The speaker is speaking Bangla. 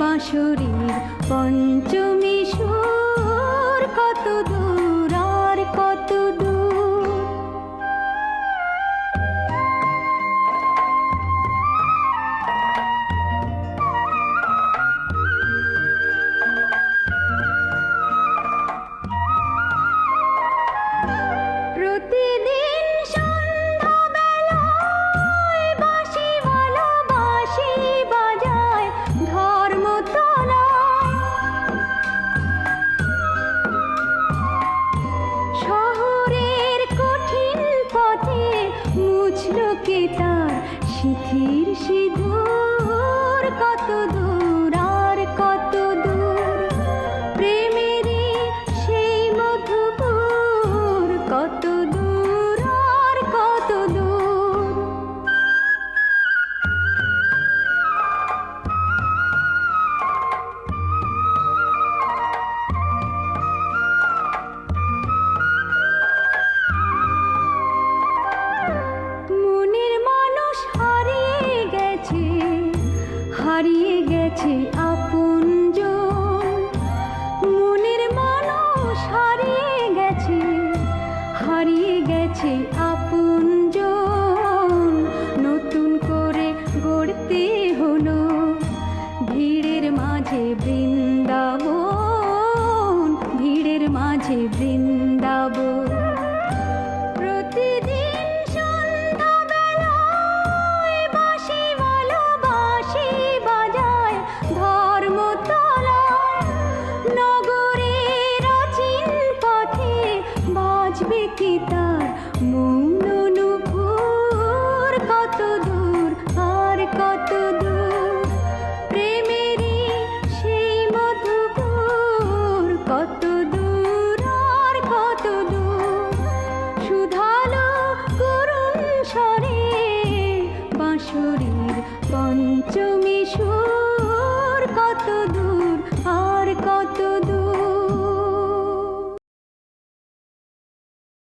বাঁশরীর পঞ্চমী মুছলো কে তার? শিথির সিঁদুর কত দূর? হারিয়ে গেছে আপন মনের মানুষ হারিয়ে গেছে হারিয়ে গেছে আপন নতুন করে গড়তে হলো ভিড়ের মাঝে বৃন্দাবন, ভিড়ের মাঝে বৃন্দাবন। বাজবে কি তার? মৌন নুপুর কত দূর, আর কত দূর? প্রেমেরই সেই মধুপুর, কত দূর, আর কত দূর? সুধালো করুণ স্বরে বাঁশুরির পঞ্চমী সুর।